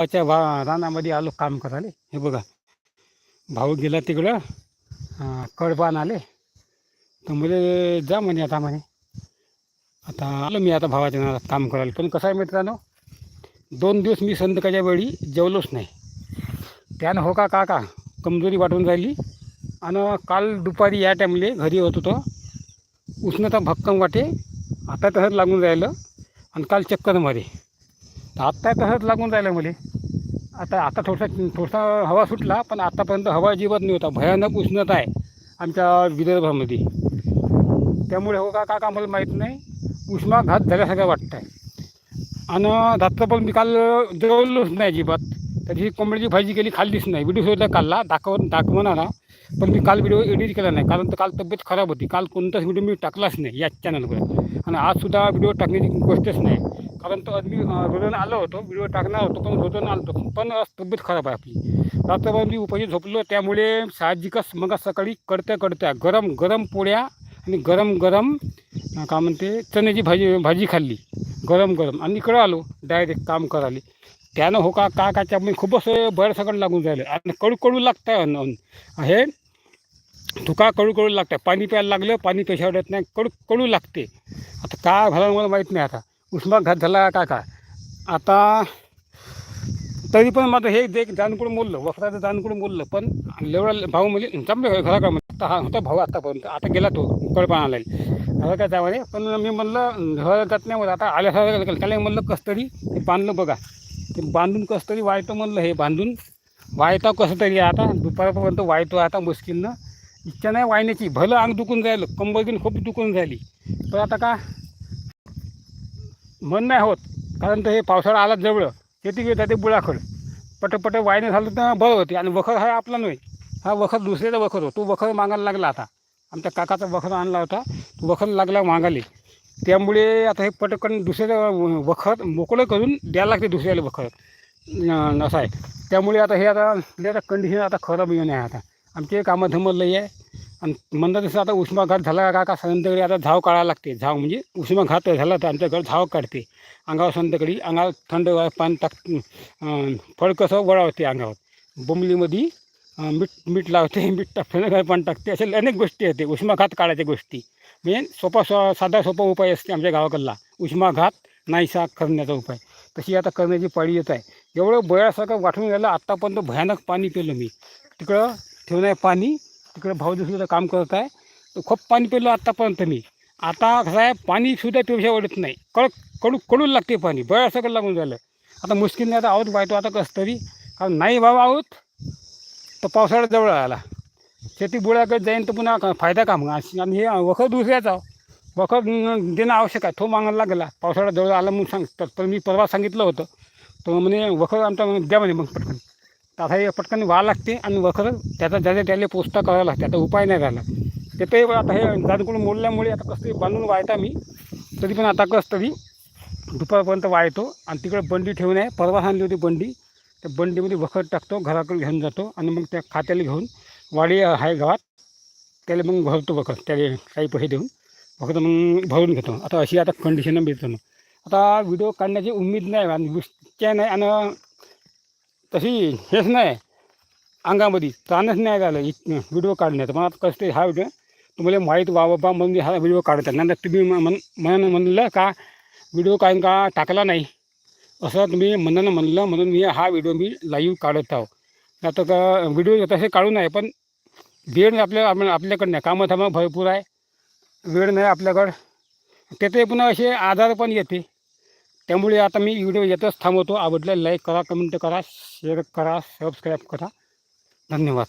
अच्छा भा रानामध्ये आलो काम करायला. हे बघा. भाऊ गेला तिकडं. कडपान आले. तर मुले जा म्हणे आता म्हणे. आता आलो मी आता भावाच्या नावात काम करायला. पण कसं आहे मित्रांनो दोन दिवस मी संध्याकाळच्या वेळी जेवलोच नाही. त्यानं हो का काका कमजोरी वाटून राहिली. आणि काल दुपारी या टाईमले घरी होत होतो. उष्णता भक्कम वाटे आता तसंच लागून राहिलं. आणि काल चक्कर मारे. तर आत्ता तसंच लागून राहिलं मला. आता आता थोडसा थोडासा हवा सुटला पण आत्तापर्यंत हवा अजिबात नाही होता भयानक उष्णता आहे आमच्या विदर्भामध्ये. त्यामुळे हो का का आम्हाला माहीत नाही. उष्माघात झाल्यासारखं वाटतं आहे आणि रात्र पण मी काल जेवलोच नाही अजिबात. त्याची कोंबडीची भाजी केली खाल्लीच नाही. व्हिडिओ सुद्धा काढला दाखव दाखवणारा पण मी काल व्हिडिओ एडिट केला नाही. कारण तर काल तब्येत खराब होती. काल कोणताच व्हिडिओ मी टाकलाच नाही याच चॅनलवर आणि आजसुद्धा व्हिडिओ टाकण्याची गोष्टच नाही. कारण तो आधी रोजन आलो होतो व्हिडिओ टाकणार होतो पण रोजन आलो होतो. पण तब्येत खराब आहे आपली. रात्रभर मी उपाशी झोपलो त्यामुळे साहजिकच मग सकाळी कडत्या कडत्या गरम गरम पोळ्या आणि गरम गरम का म्हणते चण्याची भाजी भाजी खाल्ली. गरम गरम. आणि इकडं आलो डायरेक्ट काम करायला. त्यानं हो का का का त्यामुळे खूपच बरं सगळं लागून राहिलं. आणि कडू कडू लागतं अन्न अन्न. हे तुका कडू कडू लागतं पाणी प्यायला लागलं पाणी पेशावर येत नाही कडू कडू लागते. आता काय झालं मला माहीत नाही आता. उष्माघात झाला काय काय? आता तरी पण माझं हे देख दानकडून बोललं वखराचं दानकडून बोललं पण लेवढा भाऊ म्हणजे जमले घराकडे म्हणजे हा होता भाऊ आतापर्यंत. आता गेला तो कळपण आला घरा काय त्यामध्ये पण मी म्हणलं घर जात नाही म्हणलं आता आल्यासारखं त्याला म्हणलं कसं तरी ते बांधलं बघा. ते बांधून कसं तरी वायतो म्हणलं हे बांधून. वायता कसं तरी आता? दुपारपर्यंत वायतो आता मुश्किलनं. इच्छा नाही वायण्याची भलं अंग दुखून राहिलं कंबर खूप दुखून झाली. पण आता का? मन नाही होत. कारण तर हे पावसाळा आला जवळ. शेती घेतात ते बुळाखड पटपट वायने झालं तर बरं होते. आणि वखर हा आपला नाही हा वखर दुसऱ्याचा वखर हो तो वखर मागायला लागला आता. आमच्या काकाचा वखर आणला होता. तो वखर लागला मागाले त्यामुळे आता हे पटकन दुसऱ्याचं वखर मोकळं करून द्यायला लागते दुसऱ्याला वखर. नसाय. असं आहे त्यामुळे आता हे आता आता कंडिशन आता खराब येऊन आहे आता. आमचे कामं धमलं आहे. आणि म्हणतात तसं आता उष्माघात झाला का का संध्याकाळी आता झाव काढायला लागते. झाव म्हणजे उष्माघात झाला तर आमच्याकडे झाव काढते. अंगावर संध्याकाळी अंगावर थंड पाणी टाक फळ कसं वळावते अंगावर. बोंबलीमध्ये मीठ मीठ लावते मीठ टाकते घर पाणी टाकते. अशा अनेक गोष्टी येते उष्माघात काढायच्या गोष्टी. म्हणजे सोपा सो साधा सोपा उपाय असते आमच्या गावाकडला. उष्माघात नाहीसा करण्याचा उपाय. तशी आता करण्याची पाळी येत आहे. एवढं बयासारखं वाटून गेलं आत्तापर्यंत भयानक पाणी पिलं मी. तिकडं ठेवून आहे पाणी. तिकडं भाऊ दुसरीचं काम करत आहे. तर खूप पाणी पिलो आत्तापर्यंत मी. आता कसं आहे पाणीसुद्धा पिवशा वाढत नाही. कडक कडू कडू लागते पाणी. बयासारखं लागून झालं आता मुश्किलने आता आहोत बायतो आता कसं तरी. कारण नाही बाबा आहोत तर पावसाळा जवळ आला. शेती बुळ्याकडे जाईन तर पुन्हा का- फायदा का मग? आणि हे वखर दुसऱ्याचा वखर देणं आवश्यक आहे. तो मागायला लागला. पावसाळा जवळ आला म्हणून सांग तर तर मी परवा सांगितलं होतं. तर म्हणे वखर आमचा द्या म्हणे मग पटकन. तर आता हे पटकन व्हा लागते आणि वखर त्याचा ज्याच्या त्याला पोचता करायला लागते आता उपाय नाही राहिला. ते ते आता हे जाणकडून मोडल्यामुळे आता कसं तरी बांधून वायता मी तरी पण आता कसं तरी दुपारपर्यंत वाहतो आणि तिकडे बंडी ठेवून आहे. परवा आणली होती बंडी त्या बंडीमध्ये वखर टाकतो घराकडे घेऊन जातो आणि मग त्या खात्याला घेऊन वाडी आहे गावात त्याला मग भरतो वखर त्याला काही पैसे देऊन. फक्त मग भरून घेतो. आता अशी आता कंडिशन मिळतो ना आता व्हिडिओ काढण्याची उमेद नाही आणि इच्छा नाही आणि तशी हेच नाही. अंगामध्ये ताणच नाही झालं व्हिडिओ काढण्याचं मला आता कसं हा व्हिडिओ. तुम्हाला माहीत व्हावं बा म्हणून हा व्हिडिओ काढतात. नंतर तुम्ही म्हण मन म्हणलं का व्हिडिओ काय का टाकला नाही? असं तुम्ही मनानं म्हणलं म्हणून मी हा व्हिडिओ मी लाईव्ह काढत आहो. आता का व्हिडिओ तसे काढू नाही पण वेळ आपल्या आपण आपल्याकडं नाही कामं थांबा भरपूर आहे. वेळ नाही आपल्याकडं. त्याचे पुन्हा असे आजार पण येते. त्यामुळे आता मी व्हिडिओ येतच थांबवतो. आवडलं लाईक करा कमेंट करा शेअर करा सबस्क्राईब करा. धन्यवाद.